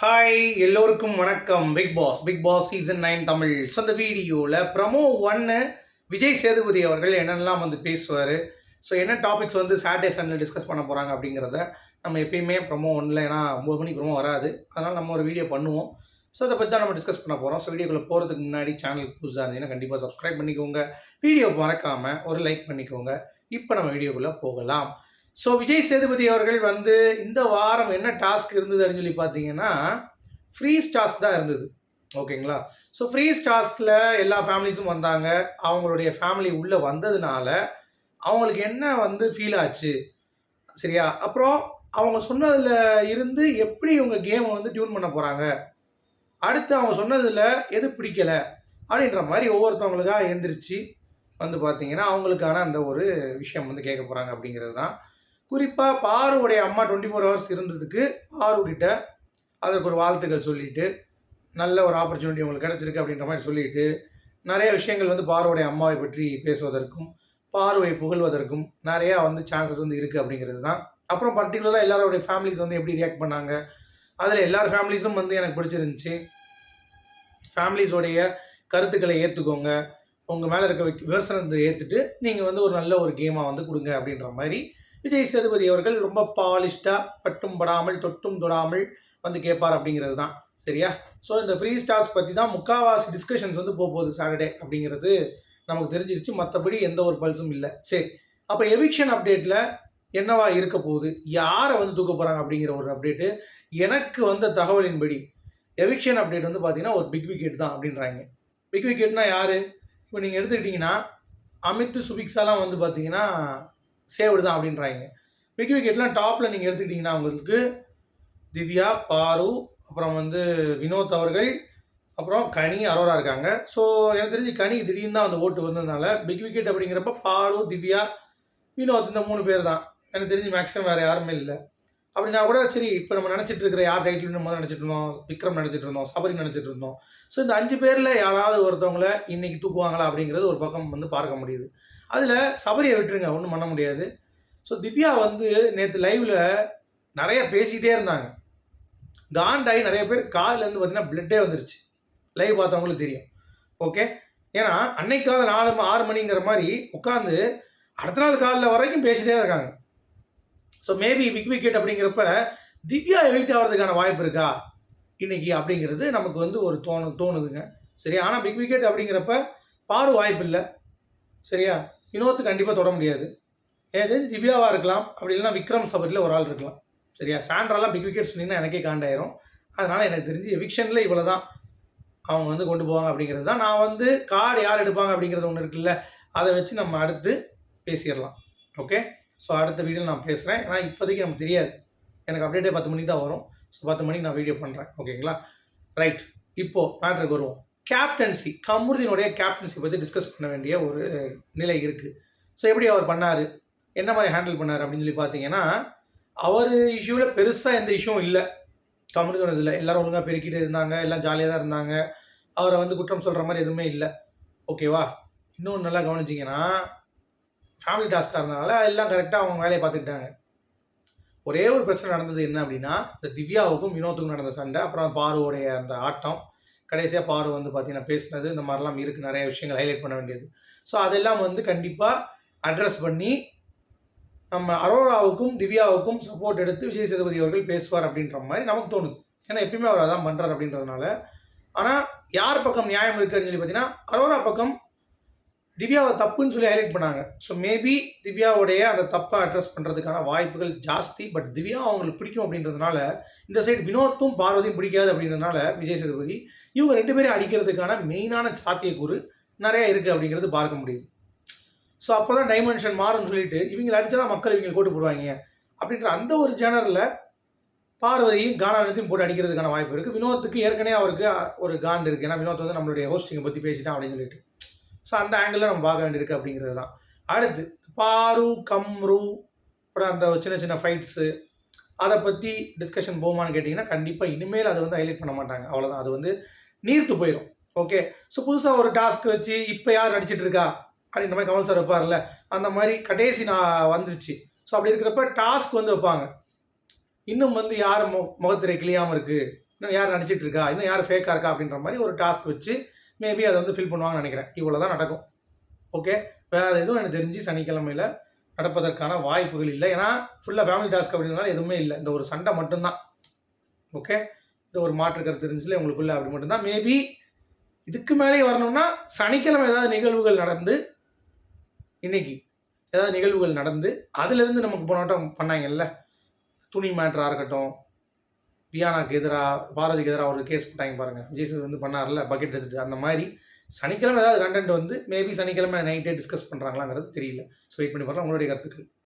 Hi எல்லோருக்கும் வணக்கம். Bigg Boss Bigg Boss season nine Tamil. So அந்த வீடியோவில் ப்ரமோ ஒன்று விஜய் சேதுபதி அவர்கள் என்னென்னலாம் வந்து பேசுவார் ஸோ என்ன டாபிக்ஸ் வந்து சாட்டர்டே சண்டே டிஸ்கஸ் பண்ண போகிறாங்க அப்படிங்கிறத நம்ம எப்பயுமே ப்ரமோ ஒன்றில் ஏன்னா ஒம்பது மணிக்கு ப்ரமோ வராது. அதனால் நம்ம ஒரு வீடியோ பண்ணுவோம். ஸோ அதை பற்றி தான் நம்ம டிஸ்கஸ் பண்ண போகிறோம் ஸோ வீடியோக்குள்ளே போகிறதுக்கு முன்னாடி சேனல் புதுசாக இருந்தீங்கன்னா கண்டிப்பாக சப்ஸ்கிரைப் பண்ணிக்கோங்க. வீடியோ மறக்காமல் ஒரு லைக் பண்ணிக்கோங்க. இப்போ நம்ம வீடியோக்குள்ளே போகலாம். ஸோ விஜய் சேதுபதி அவர்கள் வந்து இந்த வாரம் என்ன டாஸ்க் இருந்தது அப்படின்னு சொல்லி பார்த்தீங்கன்னா ஃப்ரீஸ் டாஸ்க் தான் இருந்தது. ஓகேங்களா? ஸோ ஃப்ரீஸ் டாஸ்கில் எல்லா ஃபேமிலிஸும் வந்தாங்க. அவங்களுடைய ஃபேமிலி உள்ளே வந்ததுனால அவங்களுக்கு என்ன வந்து ஃபீல் ஆச்சு? சரியா? அப்புறம் அவங்க சொன்னதில் இருந்து எப்படி இவங்க கேமை வந்து டியூன் பண்ண போகிறாங்க அடுத்து அவங்க சொன்னதில் எது பிடிக்கலை? அப்படின்ற மாதிரி ஒவ்வொருத்தவங்களுக்காக எந்திரிச்சு வந்து பார்த்தீங்கன்னா அவங்களுக்கான அந்த ஒரு விஷயம் வந்து கேட்க போகிறாங்க அப்படிங்கிறது தான் குறிப்பாக பாருவுடைய அம்மா டுவெண்ட்டி ஃபோர் ஹவர்ஸ் இருந்ததுக்கு பாருக்கிட்ட அதற்கு ஒரு வாழ்த்துக்கள் சொல்லிட்டு நல்ல ஒரு ஆப்பர்ச்சுனிட்டி உங்களுக்கு கிடச்சிருக்கு அப்படின்ற மாதிரி சொல்லிட்டு நிறைய விஷயங்கள் வந்து பாருவுடைய அம்மாவை பற்றி பேசுவதற்கும் பார்வை புகழ்வதற்கும் நிறையா வந்து சான்சஸ் வந்து இருக்குது அப்படிங்கிறது தான். அப்புறம் பர்டிகுலராக எல்லாரோடைய ஃபேமிலிஸ் வந்து எப்படி ரியாக்ட் பண்ணாங்க? அதில் எல்லார் ஃபேமிலிஸும் வந்து எனக்கு பிடிச்சிருந்துச்சு. ஃபேமிலிஸோடைய கருத்துக்களை ஏற்றுக்கோங்க உங்கள் மேலே இருக்க விமர்சனத்தை ஏற்றுட்டு நீங்கள் வந்து ஒரு நல்ல ஒரு கேமாக வந்து கொடுங்க அப்படின்ற மாதிரி விஜய் சேதுபதி அவர்கள் ரொம்ப பாலிஷ்டாக பட்டும் படாமல் தொட்டும் தொடாமல் வந்து கேட்பார் அப்படிங்கிறது தான். சரியா? ஸோ இந்த ஃப்ரீ ஸ்டார்ஸ் பற்றி தான் முக்காவாசி டிஸ்கஷன்ஸ் வந்து போக போகுது சாட்டர்டே அப்படிங்கிறது நமக்கு தெரிஞ்சிருச்சு. மற்றபடி எந்த ஒரு பல்ஸும் இல்லை. சரி. அப்போ எவிக்ஷன் அப்டேட்டில் என்னவா இருக்க போகுது? யாரை வந்து தூக்க போகிறாங்க அப்படிங்கிற ஒரு அப்டேட்டு எனக்கு வந்த தகவலின்படி எவிக்ஷன் அப்டேட் வந்து பார்த்தீங்கன்னா ஒரு பிக் விக்கெட் தான் அப்படின்றாங்க. பிக் விக்கெட்னா யார்? இப்போ நீங்கள் எடுத்துக்கிட்டிங்கன்னா அமித் சுபிக்ஸாலாம் வந்து பார்த்தீங்கன்னா சேவ்டு தான் அப்படின்றாங்க. பிக் விக்கெட்லாம் டாப்பில் நீங்கள் எடுத்துக்கிட்டிங்கன்னா உங்களுக்கு திவ்யா பாரு அப்புறம் வந்து வினோத் அவர்கள் அப்புறம் கனி அரோரா இருக்காங்க. ஸோ எனக்கு தெரிஞ்சு கனி திடீர்னு தான் அந்த ஓட்டு வந்ததுனால பிக் விக்கெட் அப்படிங்கிறப்ப பாரு திவ்யா வினோத் இந்த மூணு பேர் தான். எனக்கு தெரிஞ்சு மேக்ஸிமம் வேறு யாருமே இல்லை. அப்படின்னா கூட சரி இப்போ நம்ம நினச்சிட்டு இருக்கிற யார் டைட்டில் நம்ம நினச்சிட்டு இருந்தோம். விக்ரம் நினச்சிட்டு இருந்தோம். சபரி நினச்சிட்டு இருந்தோம். ஸோ இந்த அஞ்சு பேரில் யாராவது ஒருத்தவங்கள இன்னைக்கு தூக்குவாங்களா அப்படிங்கிறது ஒரு பக்கம் வந்து பார்க்க முடியுது. அதில் சபரியை விட்டுருங்க ஒன்றும் பண்ண முடியாது. ஸோ திவ்யா வந்து நேற்று லைவில் நிறைய பேசிக்கிட்டே இருந்தாங்க. காண்டாகி நிறைய பேர் காலிலேருந்து பார்த்தீங்கன்னா பிளட்டே வந்துருச்சு. லைவ் பார்த்தவங்களுக்கு தெரியும். ஓகே ஏன்னா அன்னைக்காக நாலு ஆறு மணிங்கிற மாதிரி உட்காந்து அடுத்த நாள் காலில் வரைக்கும் பேசிட்டே இருக்காங்க. ஸோ மேபி பிக் விக்கெட் அப்படிங்கிறப்ப திவ்யா எவிக்ட் ஆகிறதுக்கான வாய்ப்பு இருக்கா? இன்னைக்கு அப்படிங்கிறது நமக்கு வந்து ஒரு தோணு தோணுதுங்க. சரியா? ஆனால் பிக் விக்கெட் அப்படிங்கிறப்ப பாரு வாய்ப்பு இல்லை. சரியா? வினோத்து கண்டிப்பாக தொட முடியாது. ஏது? திவ்யாவாக இருக்கலாம். அப்படி இல்லைன்னா விக்ரம் சபரியில் ஒரு ஆள் இருக்கலாம். சரியா? சாண்ட்ராலாம் பிக் விக்கெட் சொன்னீங்கன்னா எனக்கே காண்டாயிரும். அதனால் எனக்கு தெரிஞ்சு எவிக்ஷனில் இவ்வளோ தான் அவங்க வந்து கொண்டு போவாங்க அப்படிங்கிறது தான். நான் வந்து கார்டு யார் எடுப்பாங்க அப்படிங்கிறது ஒன்று இருக்குல்ல அதை வச்சு நம்ம அடுத்து பேசிடலாம். ஓகே ஸோ அடுத்த வீடியோவில் நான் பேசுகிறேன் ஏன்னா இப்போதைக்கு நமக்கு தெரியாது. எனக்கு அப்டேட்டே பத்து மணிக்கு தான் வரும். ஸோ பத்து மணிக்கு நான் வீடியோ பண்ணுறேன் ஓகேங்களா ரைட் இப்போது மேட்ருக்கு வருவோம். கேப்டன்சி கமுருதினுடைய கேப்டன்சி பற்றி டிஸ்கஸ் பண்ண வேண்டிய ஒரு நிலை இருக்குது ஸோ எப்படி அவர் பண்ணார்? என்ன மாதிரி ஹேண்டில் பண்ணார்? அப்படின்னு சொல்லி பார்த்தீங்கன்னா அவர் இஷ்யூவில் பெருசாக எந்த இஷ்யூவும் இல்லை. கம்யூனிட்டி இல்லை எல்லாரும் ஒழுங்காக பெருக்கிட்டு இருந்தாங்க. எல்லாம் ஜாலியாக தான் இருந்தாங்க. அவரை வந்து குற்றம் சொல்கிற மாதிரி எதுவுமே இல்லை. ஓகேவா இன்னொன்று நல்லா கவனிச்சிங்கன்னா ஃபேமிலி டாஸ்காக இருந்தனால எல்லாம் கரெக்டாக அவங்க வேலையை பார்த்துக்கிட்டாங்க. ஒரே ஒரு பிரச்சனை நடந்தது என்ன அப்படின்னா இந்த திவ்யாவுக்கும் வினோத்துக்கும் நடந்த சண்டை அப்புறம் பாருவோடைய அந்த ஆட்டம். கடைசியாக பாரு வந்து பார்த்தீங்கன்னா பேசுனது இந்த மாதிரிலாம் இருக்குது நிறைய விஷயங்கள் ஹைலைட் பண்ண வேண்டியது. ஸோ அதெல்லாம் வந்து கண்டிப்பாக அட்ரஸ் பண்ணி நம்ம அரோராவுக்கும் திவ்யாவுக்கும் சப்போர்ட் எடுத்து விஜய் சேதுபதி அவர்கள் பேசுவார் அப்படின்ற மாதிரி நமக்கு தோணுது. ஏன்னா எப்பயுமே அவர் அதான் பண்ணுறாரு அப்படின்றதுனால. ஆனால் யார் பக்கம் நியாயம் இருக்குன்னு சொல்லி பார்த்தீங்கன்னா அரோரா பக்கம் திவ்யாவை தப்புன்னு சொல்லி ஹைலைட் பண்ணாங்க. ஸோ மேபி திவ்யாவுடைய அந்த தப்பை அட்ரஸ் பண்ணுறதுக்கான வாய்ப்புகள் ஜாஸ்தி பட் திவ்யா அவங்களுக்கு பிடிக்கும் அப்படின்றதுனால இந்த சைடு வினோத்தும் பார்வதியும் பிடிக்காது அப்படின்றதுனால விஜய் சேதுபதி இவங்க ரெண்டு பேரையும் அடிக்கிறதுக்கான மெயினான சாத்தியக்கூறு நிறையா இருக்குது அப்படிங்கிறது பார்க்க முடியுது. ஸோ அப்போ தான் டைமென்ஷன் மாறும்னு சொல்லிட்டு இவங்களை அடித்தா தான் மக்கள் இவங்க கூட்டு போடுவாங்க. அப்படின்ற அந்த ஒரு ஜேனரில் பார்வதியும் கானாவினத்தையும் போட்டு அடிக்கிறதுக்கான வாய்ப்பு இருக்குது வினோத்துக்கு ஏற்கனவே அவருக்கு ஒரு காண்டு இருக்குது ஏன்னா வினோத் வந்து நம்மளுடைய ஹோஸ்டிங்கை பற்றி பேசிட்டான் அப்படின்னு சொல்லிட்டு. ஸோ அந்த ஆங்கிளில் நம்ம பார்க்க வேண்டியிருக்கு அப்படிங்கிறது தான். அடுத்து பாரு கம்ரு அப்புறம் அந்த சின்ன சின்ன ஃபைட்ஸு அதை பற்றி டிஸ்கஷன் போகுமான்னு கேட்டிங்கன்னா கண்டிப்பாக இனிமேல் அதை வந்து ஹைலைட் பண்ண மாட்டாங்க. அவ்வளோதான் அது வந்து நீர்த்து போயிடும் ஓகே ஸோ புதுசாக ஒரு டாஸ்க் வச்சு இப்போ யார் நடிச்சிட்டு இருக்கா? அப்படின்ற மாதிரி கமல் சார் வைப்பார்ல. அந்த மாதிரி கடைசி நான் வந்துருச்சு. ஸோ அப்படி இருக்கிறப்ப டாஸ்க் வந்து வைப்பாங்க. இன்னும் வந்து யார் மு முகத்திரை கிளியாமல் இருக்குது இன்னும் யார் நடிச்சிட்டு இருக்கா? இன்னும் யார் ஃபேக்காக இருக்கா? அப்படின்ற மாதிரி ஒரு டாஸ்க் வச்சு மேபி அதை வந்து ஃபில் பண்ணுவாங்கன்னு நினைக்கிறேன். இவ்வளோ தான் நடக்கும். ஓகே வேறு எதுவும் எனக்கு தெரிஞ்சு சனிக்கிழமையில் நடப்பதற்கான வாய்ப்புகள் இல்லை. ஏன்னா ஃபுல்லாக ஃபேமிலி டாஸ்க் அப்படின்றனால எதுவுமே இல்லை. இந்த ஒரு சண்டை மட்டும்தான். ஓகே இந்த ஒரு மாற்று கருத்து இருந்துச்சுல உங்களுக்கு ஃபுல்லாக அப்படி மட்டும்தான். மேபி இதுக்கு மேலே வரணும்னா சனிக்கிழமை ஏதாவது நிகழ்வுகள் நடந்து இன்னைக்கு ஏதாவது நிகழ்வுகள் நடந்து அதுலேருந்து நமக்கு போனாட்டம் பண்ணாங்கல்ல. துணி மேட்ராக இருக்கட்டும் பியானாக்கு எதிராக பாரதிக்கு எதிராக ஒரு கேஸ் போட்டாங்க பாருங்க. விஜய் வந்து பண்ணார்ல பக்கெட் எடுத்துட்டு. அந்த மாதிரி சனிக்கிழமை ஏதாவது கண்டென்ட் வந்து மேபி சனிக்கிழமை நைட்டே டிஸ்கஸ் பண்ணுறாங்களாங்கிறது தெரியல. ஸோ வெயிட் பண்ணி பார்க்கலாம் உங்களுடைய கருத்துக்கள்.